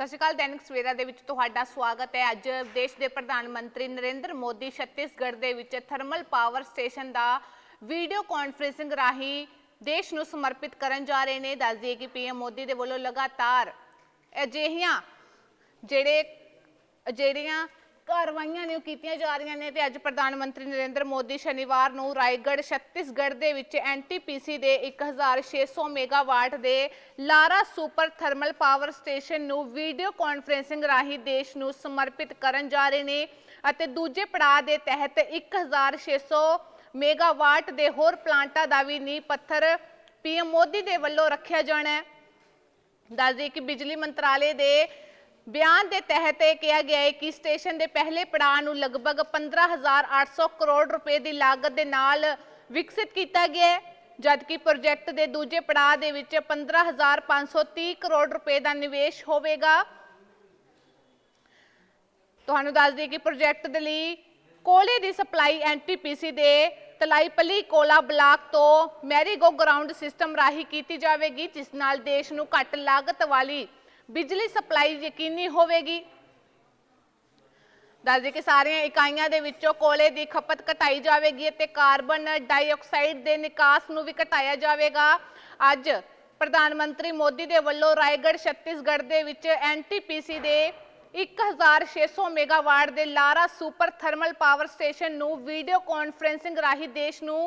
ਸਤਿ ਸ਼੍ਰੀ ਅਕਾਲ, ਦੈਨਿਕ ਸਵੇਰਾ ਦੇ ਵਿੱਚ ਤੁਹਾਡਾ ਸਵਾਗਤ ਹੈ। ਅੱਜ ਦੇਸ਼ ਦੇ ਪ੍ਰਧਾਨ ਮੰਤਰੀ ਨਰਿੰਦਰ ਮੋਦੀ ਛੱਤੀਸਗੜ੍ਹ ਦੇ ਵਿੱਚ ਥਰਮਲ ਪਾਵਰ ਸਟੇਸ਼ਨ ਦਾ ਵੀਡੀਓ ਕਾਨਫਰੰਸਿੰਗ ਰਾਹੀਂ ਦੇਸ਼ ਨੂੰ ਸਮਰਪਿਤ ਕਰਨ ਜਾ ਰਹੇ ਨੇ। ਦੱਸ ਦਈਏ ਕਿ ਪੀਐਮ ਮੋਦੀ ਦੇ ਵੱਲੋਂ ਲਗਾਤਾਰ ਅਜਿਹੀਆਂ ਜਿਹੜੇ ਜਿਹੜੀਆਂ ਕਾਰਵਾਈਆਂ ਨੇ ਉਹ ਕੀਤੀਆਂ ਜਾ ਰਹੀਆਂ ਨੇ ਤੇ ਅੱਜ ਪ੍ਰਧਾਨ ਮੰਤਰੀ ਨਰਿੰਦਰ ਮੋਦੀ ਸ਼ਨੀਵਾਰ ਨੂੰ ਰਾਏਗੜ੍ਹ, ਛੱਤੀਸਗੜ੍ਹ ਦੇ ਵਿੱਚ ਐਨਟੀਪੀਸੀ ਦੇ 1600 ਮੈਗਾਵਾਟ ਦੇ Lara super thermal power station ਨੂੰ ਵੀਡੀਓ ਕਾਨਫਰੰਸਿੰਗ ਰਾਹੀਂ ਦੇਸ਼ ਨੂੰ ਸਮਰਪਿਤ ਕਰਨ ਜਾ ਰਹੇ ਨੇ ਅਤੇ ਦੂਜੇ ਪੜਾਅ ਦੇ ਤਹਿਤ 1600 ਮੈਗਾਵਾਟ ਦੇ ਹੋਰ ਪਲਾਂਟਾਂ ਦਾ ਵੀ ਨੀਂਹ ਪੱਥਰ ਪੀਐਮ ਮੋਦੀ ਦੇ ਵੱਲੋਂ ਰੱਖਿਆ ਜਾਣਾ ਹੈ। ਦੱਸ ਕਿ ਬਿਜਲੀ ਮੰਤਰਾਲੇ ਦੇ ਬਿਆਨ ਦੇ ਤਹਿਤ ਇਹ ਕਿਹਾ ਗਿਆ ਹੈ ਕਿ ਸਟੇਸ਼ਨ ਦੇ ਪਹਿਲੇ ਪੜਾਅ ਨੂੰ ਲਗਭਗ 15800 ਕਰੋੜ ਰੁਪਏ ਦੀ ਲਾਗਤ ਦੇ ਨਾਲ ਵਿਕਸਿਤ ਕੀਤਾ ਗਿਆ ਹੈ, ਜਦਕਿ ਪ੍ਰੋਜੈਕਟ ਦੇ ਦੂਜੇ ਪੜਾਅ ਦੇ ਵਿੱਚ 15530 ਕਰੋੜ ਰੁਪਏ ਦਾ ਨਿਵੇਸ਼ ਹੋਵੇਗਾ। ਤੁਹਾਨੂੰ ਦੱਸ ਦਈਏ ਕਿ ਪ੍ਰੋਜੈਕਟ ਦੇ ਲਈ ਕੋਲੇ ਦੀ ਸਪਲਾਈ ਐਨਟੀਪੀਸੀ ਦੇ ਤਲਾਈਪਲੀ ਕੋਲਾ ਬਲਾਕ ਤੋਂ ਮੈਰੀਗੋ ਗਰਾਊਂਡ ਸਿਸਟਮ ਰਾਹੀਂ ਕੀਤੀ ਜਾਵੇਗੀ, ਜਿਸ ਨਾਲ ਦੇਸ਼ ਨੂੰ ਘੱਟ ਲਾਗਤ ਵਾਲੀ ਬਿਜਲੀ ਸਪਲਾਈ ਯਕੀਨੀ ਹੋਵੇਗੀ? ਦੱਸ ਦਈਏ ਕਿ ਸਾਰੀਆਂ ਇਕਾਈਆਂ ਦੇ ਵਿੱਚੋਂ ਕੋਲੇ ਦੀ ਖਪਤ ਘਟਾਈ ਜਾਵੇਗੀ ਅਤੇ ਕਾਰਬਨ ਡਾਈਆਕਸਾਈਡ ਦੇ ਨਿਕਾਸ ਨੂੰ ਵੀ ਘਟਾਇਆ ਜਾਵੇਗਾ। ਅੱਜ ਪ੍ਰਧਾਨ ਮੰਤਰੀ ਮੋਦੀ ਦੇ ਵੱਲੋਂ ਰਾਏਗੜ੍ਹ, ਛੱਤੀਸਗੜ੍ਹ ਦੇ ਵਿੱਚ ਐਨਟੀਪੀਸੀ ਦੇ 1600 ਮੈਗਾਵਾਟ ਦੇ Lara super thermal power station ਨੂੰ ਵੀਡੀਓ ਕਾਨਫਰੰਸਿੰਗ ਰਾਹੀਂ ਦੇਸ਼ ਨੂੰ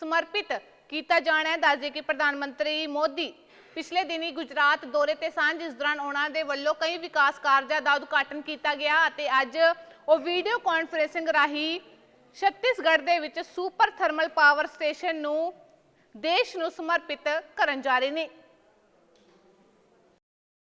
ਸਮਰਪਿਤ ਕੀਤਾ ਜਾਣਾ ਹੈ। ਦੱਸ ਕਿ ਪ੍ਰਧਾਨ ਮੰਤਰੀ ਮੋਦੀ ਪਿਛਲੇ ਦਿਨੀ ਗੁਜਰਾਤ ਦੌਰੇ ਤੇ ਸਨ ਜਿਸ ਦੌਰਾਨ ਉਹਨਾਂ ਦੇ ਵੱਲੋਂ ਕਈ ਵਿਕਾਸ ਕਾਰਜਾਂ ਦਾ ਉਦਘਾਟਨ ਕੀਤਾ ਗਿਆ ਅਤੇ ਅੱਜ ਉਹ ਵੀਡੀਓ ਕਾਨਫਰੰਸਿੰਗ ਰਾਹੀਂ ਛੱਤੀਸਗੜ੍ਹ ਦੇ ਵਿੱਚ ਸੁਪਰ ਥਰਮਲ ਪਾਵਰ ਸਟੇਸ਼ਨ ਨੂੰ ਦੇਸ਼ ਨੂੰ ਸਮਰਪਿਤ ਕਰਨ ਜਾ ਰਹੇ ਨੇ।